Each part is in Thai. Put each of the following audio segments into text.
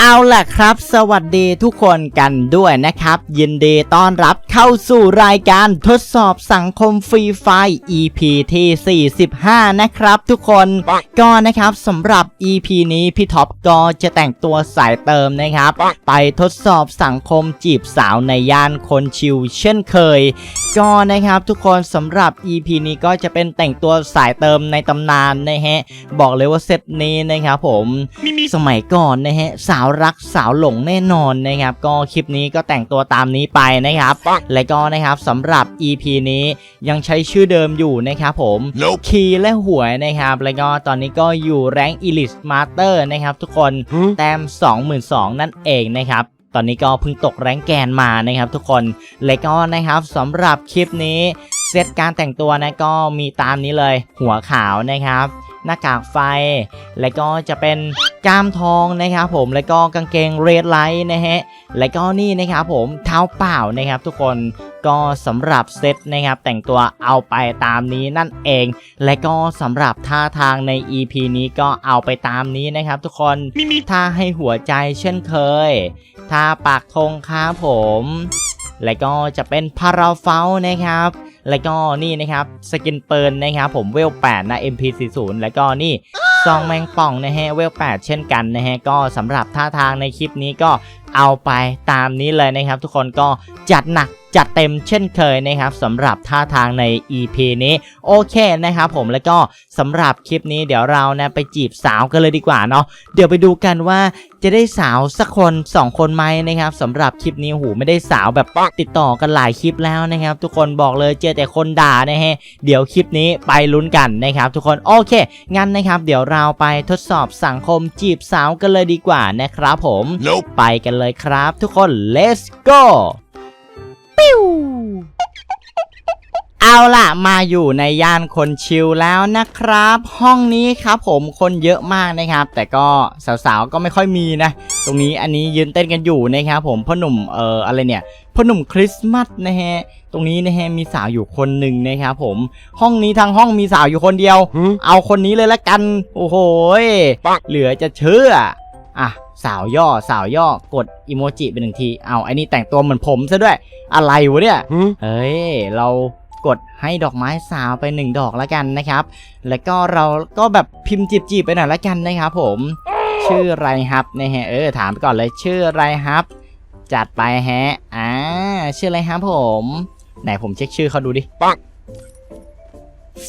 เอาล่ะครับ สวัสดีทุกคนกันด้วยนะครับ ยินดีต้อนรับเข้าสู่รายการทดสอบสังคมฟรีไฟล์ EP ที่ 45 นะครับทุกคนก็นะครับสำหรับ EP นี้พี่ท็อปก็จะแต่งตัวสายเติมนะครับ ไปทดสอบสังคมจีบสาวในย่านคนชิวเช่นเคย ก็นะครับทุกคนสำหรับ EP นี้ก็จะเป็นแต่งตัวสายเติมในตำนานนะฮะบอกเลยว่าเซตนี้นะครับผมสมัยก่อนนะฮะสาวรักสาวหลงแน่นอนนะครับ ก็คลิปนี้ก็แต่งตัวตามนี้ไปนะครับ และก็นะครับสำหรับ EP นี้ยังใช้ชื่อเดิมอยู่นะครับผม Nope. คีย์และหวยนะครับ แล้วก็ตอนนี้ก็อยู่แรงอีลิสมาสเตอร์นะครับ ทุกคน Hmm? แต้ม22,000นั่นเองนะครับตอนนี้ก็เพิ่งตกแรงแกนมานะครับทุกคน และก็นะครับสำหรับคลิปนี้ เซตการแต่งตัวนะก็มีตามนี้เลย หัวขาวนะครับ หน้ากากไฟ และก็จะเป็นกล้ามทองนะครับผมและก็กางเกงเรดไลท์นะฮะและก็นี่นะครับผมเท้าเปล่านะครับทุกคนก็สำหรับเซตนะครับแต่งตัวเอาไปตามนี้นั่นเอง และก็สำหรับท่าทางใน EP นี้ก็เอาไปตามนี้นะครับทุกคนถ้าให้หัวใจเช่นเคยถ้าปากธงครับผม และก็จะเป็นพาราเฟลนะครับ แล้วก็นี่นะครับสกินเปิลนะครับผมเวล8นะ MP40 แล้วก็นี่ซองแมงป่องนะฮะเวล8เช่นกันนะฮะก็สำหรับท่าทางในคลิปนี้ก็เอาไปตามนี้เลยนะครับ ทุกคนก็จัดหนักจัดเต็มเช่นเคยนะครับสำหรับท่าทางใน EP นี้โอเคนะครับผมแล้วก็สำหรับคลิปนี้เดี๋ยวเรานะไปจีบสาวกันเลยดีกว่าเนาะเดี๋ยวไปดูกันว่าจะได้สาวสักคนสองคนไหมนะครับสำหรับคลิปนี้หูไม่ได้สาวแบบติดต่อกันหลายคลิปแล้วนะครับ ทุกคนบอกเลยเจอแต่คนด่านะฮะเดี๋ยวคลิปนี้ไปลุ้นกันนะครับทุกคนโอเค งั้นนะครับ เดี๋ยวเราไปทดสอบสังคมจีบสาวกันเลยดีกว่านะครับผม Nope. ไปกันเลยครับ ทุกคน let's go ปิ้วเอาล่ะ มาอยู่ในย่านคนชิลแล้วนะครับ ห้องนี้ครับผมคนเยอะมากนะครับ แต่ก็สาวๆก็ไม่ค่อยมีนะ ตรงนี้อันนี้ยืนเต้นกันอยู่นะครับผมพ่อหนุ่มเอ่ออะไรเนี่ยพ่อหนุ่มคริสต์มาสนะฮะตรงนี้นะฮะมีสาวอยู่คนหนึ่งนะครับผมห้องนี้ทางห้องมีสาวอยู่คนเดียว Hmm? เอาคนนี้เลยละกัน โอ้โหยปังเหลือจะเชื่ออะ สาวย่อสาวย่อกดอีโมจิไปหนึ่งที เอาไอ้นี่แต่งตัวเหมือนผมซะด้วย อะไรวะเนี่ย Hmm? เฮ้ย เรากดให้ดอกไม้สาวไปหนึ่งดอกแล้วกันนะครับ แล้วก็เราก็แบบพิมพ์จีบๆไปหน่อยละกันนะครับผม ชื่ออะไรครับนะฮะ เออถามไปก่อนเลยชื่ออะไรครับ จัดไปฮะ อ่า ชื่ออะไรครับผม ไหนผมเช็คชื่อเขาดูดิปัง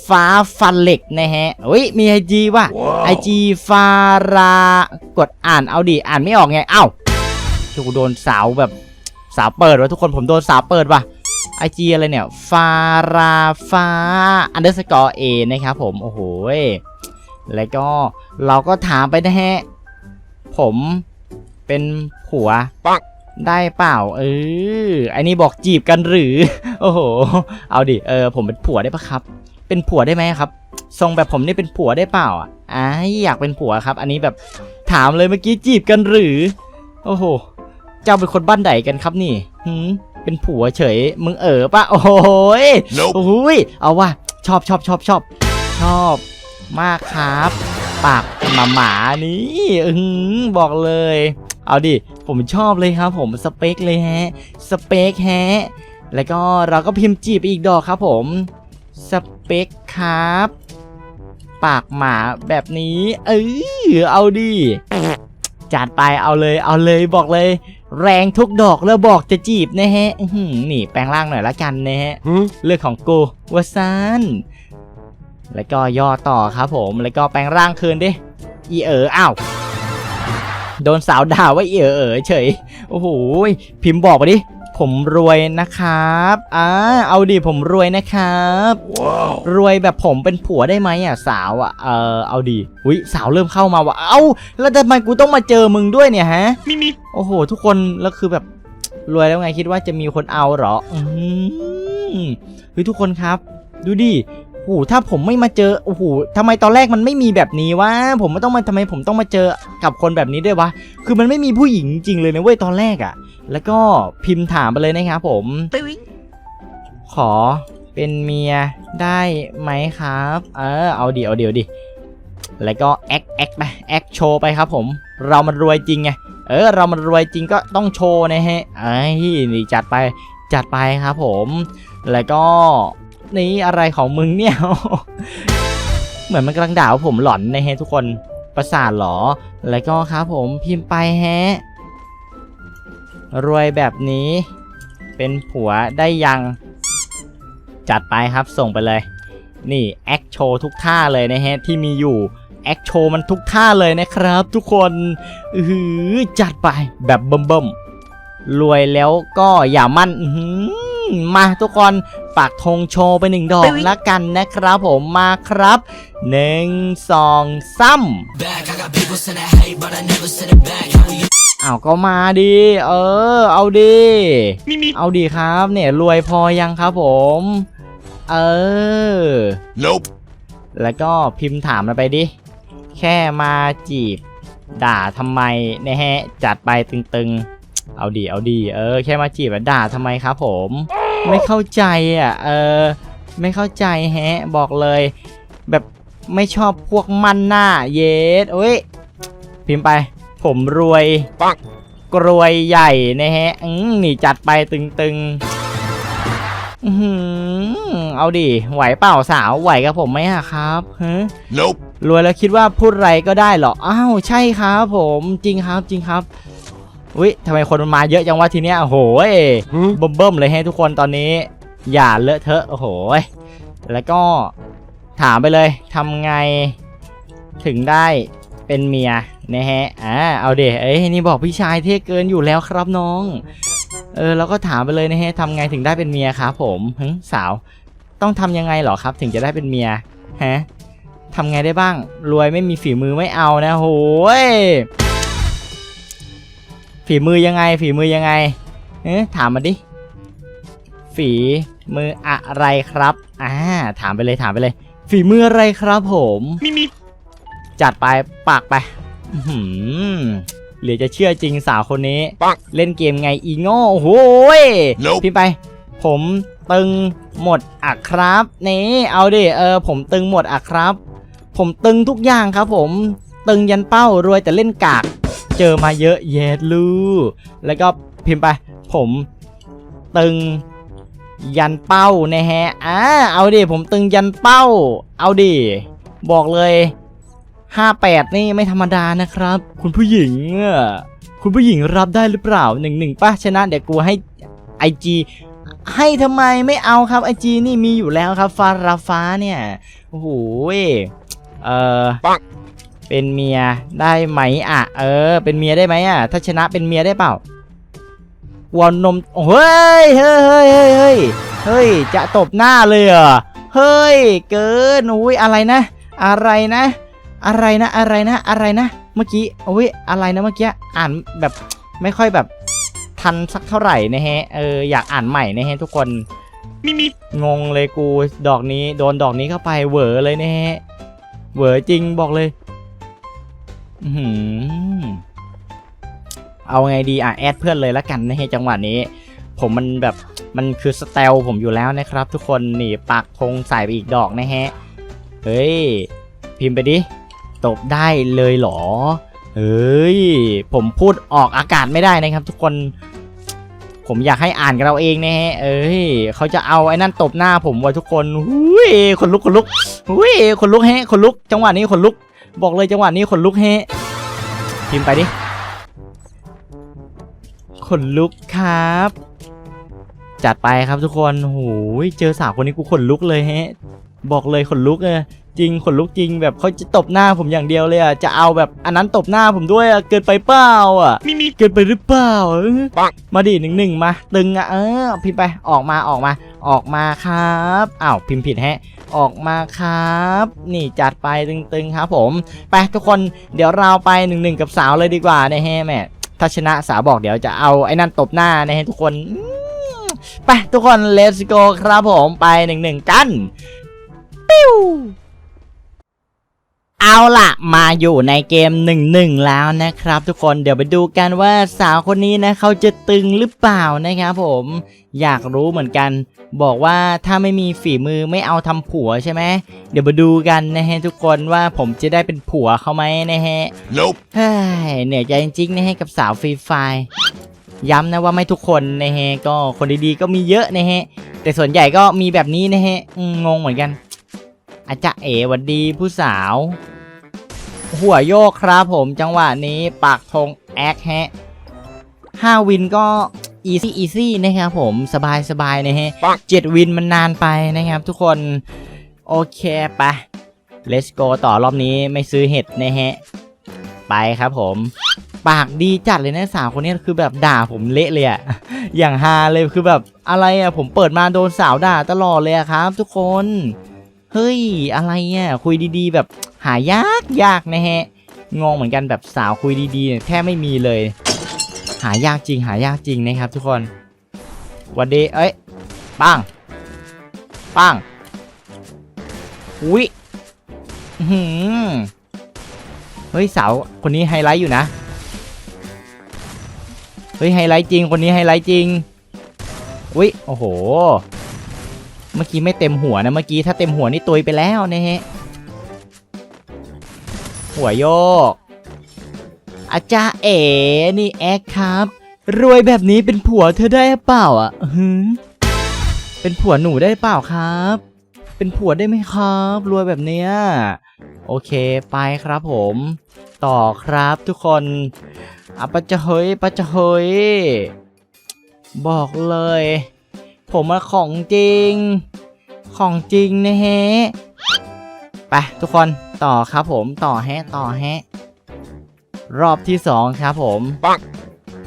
ฟ้าฟันเหล็กนะฮะอุ้ยมีไอจีว่ะไอ Wow. จีฟารากดอ่านเอาดิอ่านไม่ออกไงเอ้าชูโดนสาวแบบสาวเปิดวะทุกคนผมโดนสาวเปิดว่ะไอจีอะไรเนี่ยฟาราฟ้าอันเดอร์สกอร์เอนะครับผมโอ้โหยแล้วก็เราก็ถามไปนะฮะผมเป็นผัวปังได้เปล่า เออไอ้นี่บอกจีบกันหรือ โอ้โห เอาดิ เออ ผมเป็นผัวได้ปะครับ เป็นผัวได้ไหมครับทรงแบบผมนี่เป็นผัวได้เปล่าอะอ่าอยากเป็นผัวครับ อันนี้แบบถามเลยเมื่อกี้จีบกันหรือ โอ้โห เจ้าเป็นคนบ้านไหนกันครับนี่หืมเป็นผัวเฉย มึงเออปะโอ้โหย Nope. โอ้ยเอาว่ะชอบชอบชอบชอบชอบมากครับ ปากหมาหมาๆนี่อือหือบอกเลย เอาดิ ผมชอบเลยครับ ผมสเปคเลยแฮะ สเปคแฮะ แล้วก็เราก็พิมพ์จีบไปอีกดอกครับผม ส เปคครับ ปากหมาแบบนี้ เออเอาดิจัดไปเอาเลยเอาเลยบอกเลย แรงทุกดอกแล้วบอกจะจีบนะฮะอื้อหือนี่แปลงร่างหน่อยละกันนะฮะ Hmm? เรื่องของกูวาซันแล้วก็ย่อต่อครับผมแล้วก็แปลงร่างคืนดิอีเอ๋ออ้าวโดนสาวด่าว่าอีเอ๋อเอ๋อเฉยโอ้โหพิมพ์บอกมาดิ ผมรวยนะครับอ่าเอาดิผมรวยนะครับ Wow. รวยแบบผมเป็นผัวได้ไหมอะสาวอะเออเอาดิอุ้ยสาวเริ่มเข้ามาว่ะเอ้าแล้วทำไมกูต้องมาเจอมึงด้วยเนี่ยฮะ Mimi. โอ้โห ทุกคนแล้วคือแบบรวยแล้วไงคิดว่าจะมีคนเอาเหรออืมเฮ้ยทุกคนครับ ดูดิโอ้โหถ้าผมไม่มาเจอโอ้โหทำไมตอนแรกมันไม่มีแบบนี้วะผมไม่ต้องมาทำไมผมต้องมาเจอกับคนแบบนี้ด้วยวะคือมันไม่มีผู้หญิงจริงเลยนะเว้ยตอนแรกอะ่ะ แล้วก็พิมพ์ถามไปเลยนะครับผม ขอเป็นเมียได้ไหมครับ เออ เอาเดี๋ยวเดี๋ยวดิ แล้วก็แอคแอคไปแอคโชว์ไปครับผม เรามันรวยจริงไง เออ เรามันรวยจริงก็ต้องโชว์นะฮะ ไอ้ยนี่จัดไปจัดไปครับผม แล้วก็นี่อะไรของมึงเนี่ย เหมือนมันกำลังด่าว่าผมหลอนนะฮะทุกคนประสาทเหรอ แล้วก็ครับผมพิมพ์ไปแฮะ รวยแบบนี้ เป็นผัวได้ยัง จัดไปครับส่งไปเลย นี่แอคโชว์ทุกท่าเลยนะฮะ ที่มีอยู่แอคโชว์มันทุกท่าเลยนะครับ ทุกคนอือหือจัดไปแบบเบิ่มๆรวยแล้วก็อย่ามั่นอื้อหือมาทุกคนปากธงโชว์ไปหนึ่งดอกละกันนะครับผมมาครับหนึ่งสองสา ม back. I got people saying I hate, but I never send it back. How we เอาก็มาดิเออ เอาดิเอาดิครับเนี่ยรวยพอยังครับผม เออ Nope. แล้วก็พิมพ์ถามมาไปดิ แค่มาจีบ ด่าทำไมนะฮะ จัดไปตึงๆ เอาดีเอาดีเออ แค่มาจีบอะด่าทำไมครับผม ไม่เข้าใจอะ เออ ไม่เข้าใจแฮะ บอกเลย แบบไม่ชอบพวกมันหน้า เยสโอ้ย พิมพ์ไป ผมรวยปังกรวยใหญ่นะฮะอืมนี่จัดไปตึงๆอือหือเอาดิไหวเปล่าสาวไหวกับผมไหมอะครับฮะ Nope. รวยแล้วคิดว่าพูดอะไรก็ได้เหรอ อ้าวใช่ครับผมจริงครับจริงครับอุ้ยทำไมคนมันมาเยอะจังวะทีเนี้ยโอ้โหย Hmm? เบิ่มๆเลยให้ทุกคนตอนนี้ อย่าเลอะเทอะโอ้โหยแล้วก็ถามไปเลยทำไงถึงได้ เป็นเมียนะฮะอ่าเอาเดเอ้ยนี่บอกพี่ชายเท่เกินอยู่แล้วครับน้อง เออเราก็ถามไปเลยนะฮะทำไงถึงได้เป็นเมียครับผมหึสาว ต้องทำยังไงเหรอครับ ถึงจะได้เป็นเมียฮะทำไงได้บ้างรวยไม่มีฝีมือไม่เอานะโหยฝีมือยังไง ฝีมือยังไงเอ๊ะถามมาดิ ฝีมืออะไรครับ อ่า ถามไปเลยถามไปเลย ฝีมืออะไรครับผม มีมี จัดไปปากไปอื้อหือเหลือจะเชื่อจริงสาวคนนี้ปังเล่นเกมไงอีโง่โอ้โหย Nope. พี่ไป ผมตึงหมดอะครับนี่เอาดิเออผมตึงหมดอะครับ ผมตึงทุกอย่างครับ ผมตึงยันเป้ารวยแต่เล่นกากเจอมาเยอะเยดลูแล้วก็พิมพ์ไป ผมตึงยันเป้านะฮะอ่าเอาดิผมตึงยันเป้า เอาดิบอกเลย 58 นี่ไม่ธรรมดานะครับ คุณผู้หญิงอะคุณผู้หญิงรับได้หรือเปล่าหนึ่งหนึ่งป้าชนะเดี๋ยวกูให้ IG ให้ทำไมไม่เอาครับ IG นี่มีอยู่แล้วครับฟาราฟ้าเนี่ยโอ้โหเออเป็นเมียได้ไหมอะ เออ เป็นเมียได้ไหมอะ ถ้าชนะเป็นเมียได้เปล่าวนนมโอ้เฮ้ยเฮ้ยเฮ้ยเฮ้ยเฮ้ยเฮ้ยจะตบหน้าเลยเหรอเฮ้ย เกินอุ้ยอะไรนะ อะไรนะ อะไรนะอะไรนะอะไรนะ เมื่อกี้อุ้ยอะไรนะเมื่อกี้อ่านแบบไม่ค่อยแบบทันสักเท่าไหร่นะฮะเอออยากอ่านใหม่นะฮะทุกคนงงเลยกูดอกนี้โดนดอกนี้เข้าไปเหวอเลยนะฮะเหวอจริงบอกเลยอื้อหือเอาไงดีอะแอดเพื่อนเลยละกันนะฮะจังหวะนี้ ผมมันแบบมันคือสเตลผมอยู่แล้วนะครับ ทุกคนนี่ปักธงใส่ไปอีกดอกนะฮะเฮ้ยพิมพ์ไปดิ ตบได้เลยเหรอเฮ้ย ผมพูดออกอากาศไม่ได้นะครับ ทุกคน ผมอยากให้อ่านกันเราเองนะฮะ เอ้ย เขาจะเอาไอ้นั่นตบหน้าผมไว้ทุกคนหุยคนลุกคนลุกหุยคนลุกแฮะคนลุก จังหวะนี้คนลุก บอกเลยจังหวะนี้คนลุกแฮะ พิมพ์ไปดิคนลุกครับ จัดไปครับทุกคนโอ้ยเจอสาวคนนี้กูขนลุกเลยฮะ บอกเลยขนลุกเลย จริงขนลุกจริงแบบเขาจะตบหน้าผมอย่างเดียวเลยอะจะเอาแบบอันนั้นตบหน้าผมด้วยอะเกินไปเปล่าอะเกินไปหรือเปล่าเออปังมาดิหนึ่งหนึ่งมาตึงอะเออพิมพ์ไปออกมาออกมา ออกมาครับอ้าวพิมพ์ผิดแฮะ ออกมาครับ นี่จัดไปตึงๆครับผมไปทุกคนเดี๋ยวเราไปหนึ่งหนึ่งกับสาวเลยดีกว่านะฮะแม่ถ้าชนะสาวบอกเดี๋ยวจะเอาไอ้นั่นตบหน้านะฮะทุกคนอืมไปทุกคน let's go ครับผมไปหนึ่งหนึ่งกันปิ้ว เอาล่ะ มาอยู่ในเกม 1-1 แล้วนะครับทุกคนเดี๋ยวไปดูกันว่าสาวคนนี้นะเขาจะตึงหรือเปล่านะครับผมอยากรู้เหมือนกัน บอกว่าถ้าไม่มีฝีมือไม่เอาทำผัวใช่ไหมเดี๋ยวมาดูกันนะฮะทุกคนว่าผมจะได้เป็นผัวเขาไหมนะฮะ Nope. เฮ้ยเหนื่อยใจจริงๆนะฮะกับสาวฟรีไฟร์ย้ำนะว่าไม่ทุกคนนะฮะก็คนดีๆก็มีเยอะนะฮะแต่ส่วนใหญ่ก็มีแบบนี้นะฮะอืมงงเหมือนกัน อาจจะเอ๋หวัดดีผู้สาว หัวโยกครับผมจังหวะนี้ปากธงแอคแฮะห้าวินก็อีซี่อีซี่นะครับผมสบายสบายนะฮะเจ็ดวินมันนานไปนะครับทุกคน โอเคไป let's go ต่อรอบนี้ไม่ซื้อเห็ดนะฮะ ไปครับผม ปากดีจัดเลยนะสาวคนนี้คือแบบด่าผมเละเลยอะอย่างฮาเลยคือแบบอะไรอะผมเปิดมาโดนสาวด่าตลอดเลยอะครับทุกคน เฮ้ย อะไรอะคุยดีๆ แบบหายากยากนะฮะ งงเหมือนกันแบบสาวคุยดีๆ แทบไม่มีเลย หายากจริง หายากจริงนะครับทุกคนวันดีเอ้ยปังปังอุ้ยหือเฮ้ยสาวคนนี้ไฮไลท์อยู่นะ เฮ้ยไฮไลท์จริงคนนี้ไฮไลท์จริง อุ้ยโอ้โห เมื่อกี้ไม่เต็มหัวนะเมื่อกี้ถ้าเต็มหัวนี่ตุยไปแล้วนะฮะ หัวโยก อาจารย์เอ๋นี่แอคครับ รวยแบบนี้เป็นผัวเธอได้เปล่าอะเป็นผัวหนูได้เปล่าครับ เป็นผัวได้ไหมครับ รวยแบบเนี้ย โอเคไปครับผม ต่อครับทุกคนอะปะจะเฮยปะจะเฮยบอกเลย ผมมาของจริง ของจริงนะฮะ ไปทุกคนต่อครับผมต่อแฮะต่อแฮะ รอบที่สองครับผมปัง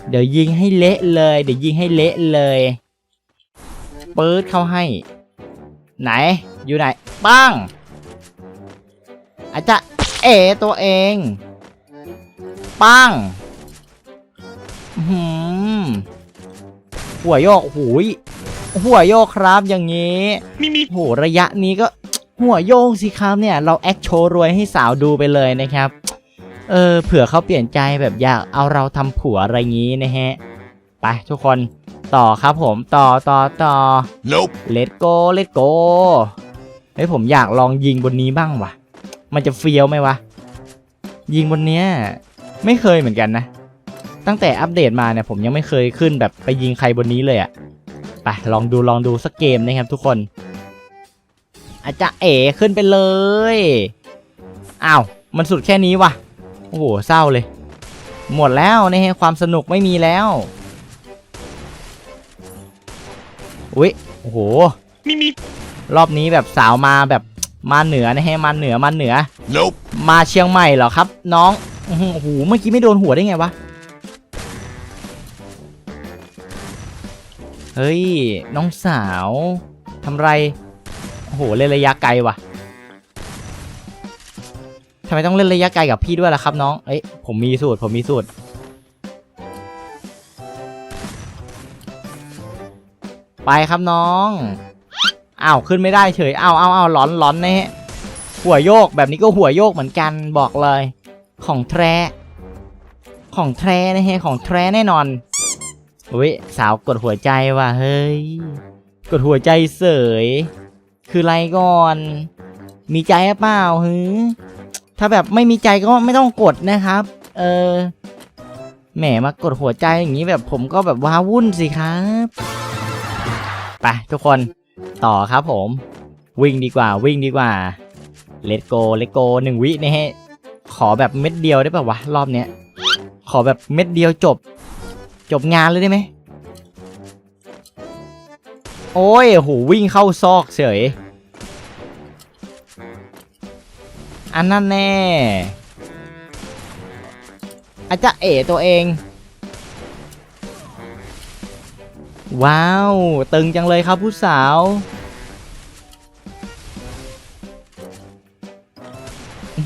เดี๋ยวยิงให้เละเลย เดี๋ยวยิงให้เละเลยปื๊ดเข้าให้ ไหน อยู่ไหนปังอาจจะเอตัวเองปังอื้อหืมหัวโยกหูย หัวโยกครับอย่างนี้ Me me. โหระยะนี้ก็หัวโยกสิครับเนี่ย เราแอคโชว์รวยให้สาวดูไปเลยนะครับ เออเผื่อเขาเปลี่ยนใจแบบอยากเอาเราทำผัวอะไรงี้นะฮะ ไปทุกคนต่อครับผมต่อต่อต่อ Nope. เลตโกเลตโกเฮ้ยผมอยากลองยิงบนนี้บ้างวะมันจะเฟี้ยวไหมวะ ยิงบนเนี้ยไม่เคยเหมือนกันนะ ตั้งแต่อัปเดตมาเนี่ยผมยังไม่เคยขึ้นแบบไปยิงใครบนนี้เลยอะ ไปลองดูลองดูสักเกมนะครับทุกคนอาจจะเอ๋ขึ้นไปเลยอ้าวมันสุดแค่นี้วะโอ้โหเศร้าเลย หมดแล้วนะฮะความสนุกไม่มีแล้วอุ๊ยโอ้โห Me me. รอบนี้แบบสาวมาแบบมาเหนือนะฮะมาเหนือมาเหนือ Nope. มาเชียงใหม่เหรอครับ น้องอื้อหือโอ้โหเมื่อกี้ไม่โดนหัวได้ไงวะ เฮ้ย น้องสาวทำไร โอ้โห เล่นระยะไกลว่ะทำไมต้องเล่นระยะไกลกับพี่ด้วยล่ะครับน้อง เอ้ย ผมมีสูตร ผมมีสูตร ไปครับน้องอ้าวขึ้นไม่ได้เฉย อ้าวอ้าวอ้าวหลอนหลอนนะฮะ หัวโยกแบบนี้ก็หัวโยกเหมือนกันบอกเลย ของแท้ ของแท้นะฮะ ของแท้แน่นอน อุ้ยสาวกดหัวใจว่ะเฮ้ย กดหัวใจเสย คืออะไรก่อน มีใจหรือเปล่าฮึถ้าแบบไม่มีใจก็ไม่ต้องกดนะครับ เออแหมมากดหัวใจอย่างนี้แบบผมก็แบบว้าวุ่นสิครับไปทุกคนต่อครับผม วิ่งดีกว่าวิ่งดีกว่าเลตโกเลตโกหนึ่งวินะฮะขอแบบเม็ดเดียวได้ป่าวะรอบเนี้ย ขอแบบเม็ดเดียวจบ จบงานเลยได้ไหม โอ้ยโหวิ่งเข้าซอกเฉย อันนั้นแน่อาจจะเอ๋ตัวเอง ว้าว ตึงจังเลยครับผู้สาว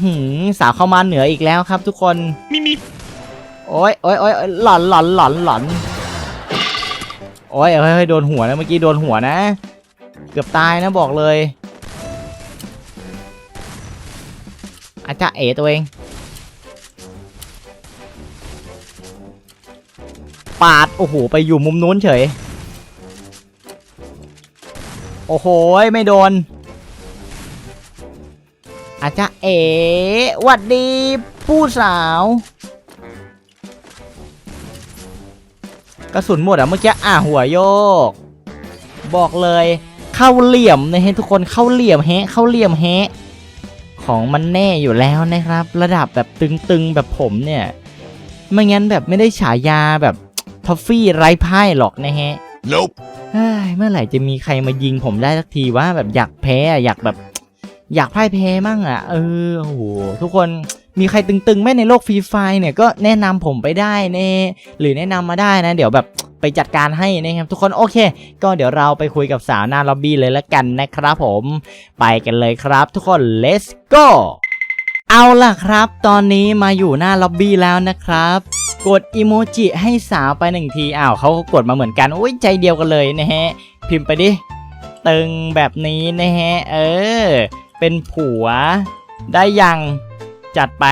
หือสาวเข้ามาเหนืออีกแล้วครับทุกคน Me me. โอ้ยโอ้ยโอ้ยหลอนหลอนหลอนหลอนโอ้ยเฮ้ยโดนหัวนะเมื่อกี้โดนหัวนะ เกือบตายนะบอกเลยอาจจะเอตัวเองปาด โอ้โห ไปอยู่มุมนู้นเฉย โอ้โห ไม่โดน อาจจะเอ๋วัดดี ผู้สาว กระสุนหมดอะเมื่อกี้อะหัวโยก บอกเลยเข้าเหลี่ยมนะฮะทุกคนเข้าเหลี่ยมแฮะเข้าเหลี่ยมแฮะของมันแน่อยู่แล้วนะครับ ระดับแบบตึงๆแบบผมเนี่ยไม่งั้นแบบไม่ได้ฉายาแบบทอฟฟี่ไร้พ่ายหรอกนะฮะ Nope. เฮ้ยเมื่อไหร่จะมีใครมายิงผมได้สักทีว่าแบบอยากแพ้อะอยากแบบ อยากพ่ายแพ้มั่งอะ เออโอ้โหทุกคน มีใครตึงๆไหมในโลกฟรีไฟเนี่ยก็แนะนำผมไปได้เน่หรือแนะนำมาได้นะ เดี๋ยวแบบไปจัดการให้นะครับทุกคนโอเค ก็เดี๋ยวเราไปคุยกับสาวหน้าล็อบบี้เลยละกันนะครับผมไปกันเลยครับ ทุกคน let's go เอาล่ะครับ ตอนนี้มาอยู่หน้าล็อบบี้แล้วนะครับกดอีโมจิให้สาวไปหนึ่งทีอ้าวเขาก็กดมาเหมือนกันโอ้ยใจเดียวกันเลยนะฮะ พิมพ์ไปดิตึงแบบนี้นะฮะ เออ เป็นผัวได้ยัง จัดไป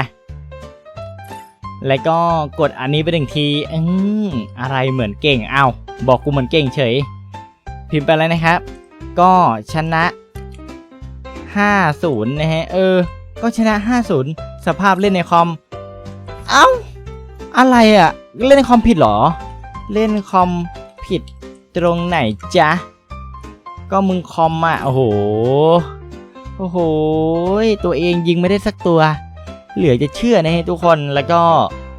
แล้วก็กดอันนี้ไปหนึ่งทีอืมอะไรเหมือนเก่งอ้าวบอกกูเหมือนเก่งเฉย พิมพ์ไปแล้วนะครับ ก็ชนะ 50 นะฮะ เออ ก็ชนะ 50 สภาพเล่นในคอม เอ้า อะไรอะเล่นในคอมผิดเหรอ เล่นคอมผิดตรงไหนจ๊ะ ก็มึงคอมอะ โอ้โห โอ้โห ตัวเองยิงไม่ได้สักตัว เหลือจะเชื่อนะฮะทุกคนแล้วก็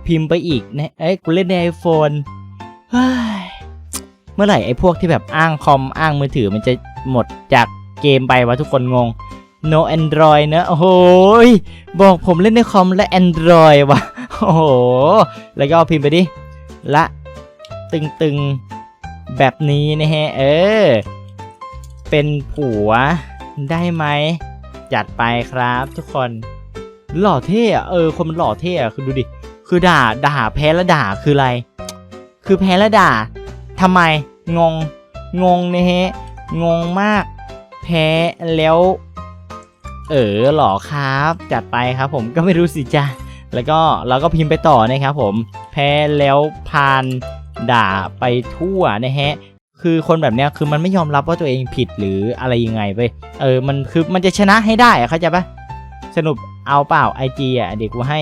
พิมพ์ไปอีกนะเอ้ยกูเล่นในไอโฟนเมื่อไหร่ไอ้พวกที่แบบอ้างคอมอ้างมือถือมันจะหมดจากเกมไปวะทุกคนงง no android เนอะโอ้โหบอกผมเล่นในคอมและ android วะโอ้โห แล้วก็พิมพ์ไปดิ ละ ตึงๆ แบบนี้นะฮะ เออ เป็นผัวได้ไหม จัดไปครับทุกคน หล่อเท่อะเออคนมันหล่อเท่อะคือดูดิ คือด่าด่าแพ้แล้วด่าคืออะไร คือแพ้แล้วด่าทำไมงงงงนะฮะงงมาก แพ้แล้ว เออหรอครับ จัดไปครับ ผมก็ไม่รู้สิจ้าแล้วก็เราก็พิมพ์ไปต่อนะครับผม แพ้แล้วพานด่าไปทั่วนะฮะคือคนแบบเนี้ยคือมันไม่ยอมรับว่าตัวเองผิดหรืออะไรยังไงเว้ยเออมันคือมันจะชนะให้ได้เข้าใจปะ สรุปเอาเปล่าไอจีอะเดี๋ยวกูให้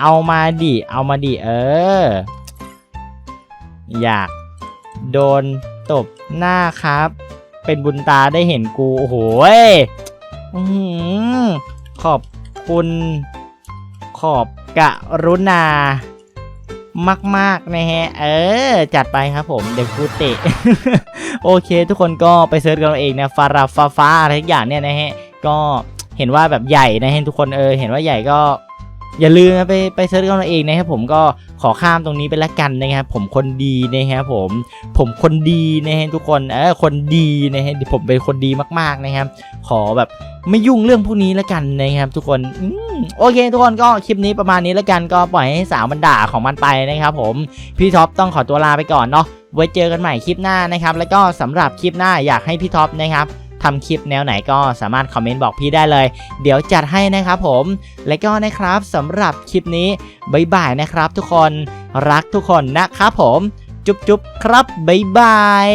เอามาดิเอามาดิเออ อยากโดนตบหน้าครับ เป็นบุญตาได้เห็นกู โอ้โหขอบคุณ ขอบกะรุณามากๆนะฮะ เออ จัดไปครับผม เดี๋ยวกูเตะ โอเค ทุกคนก็ไปเซิร์ชกันเอาเองนะ ฟาราฟาฟ้าอะไรทุกอย่างเนี่ยนะฮะ ก็ เห็นว่าแบบใหญ่นะฮะทุกคนเออเห็นว่าใหญ่ก็ อย่าลืมนะไปไปเซิร์ชกันเอาเองนะครับผมก็ขอข้ามตรงนี้ไปละกันนะครับผมคนดีนะครับผมผมคนดีนะฮะทุกคนเออคนดีนะฮะผมเป็นคนดีมากๆนะครับ ขอแบบไม่ยุ่งเรื่องพวกนี้ล้วกันนะครับ ทุกคนอโอเค ทุกคนก็คลิปนี้ประมาณนี้ล้วกันก็ปล่อยให้สาวมันด่าของมันไปนะครับ ผมพี่ท็อปต้องขอตัวลาไปก่อนเนาะไว้เจอกันใหม่คลิปหน้านะครับ แล้วก็สำหรับคลิปหน้าอยากให้พี่ท็อปนะครับ ทำคลิปแนวไหนก็สามารถคอมเมนต์บอกพี่ได้เลย เดี๋ยวจัดให้นะครับผม และก็นะครับสำหรับคลิปนี้บ๊ายบายนะครับทุกคนรักทุกคนนะครับผม จุ๊บจุ๊บครับบ๊ายบาย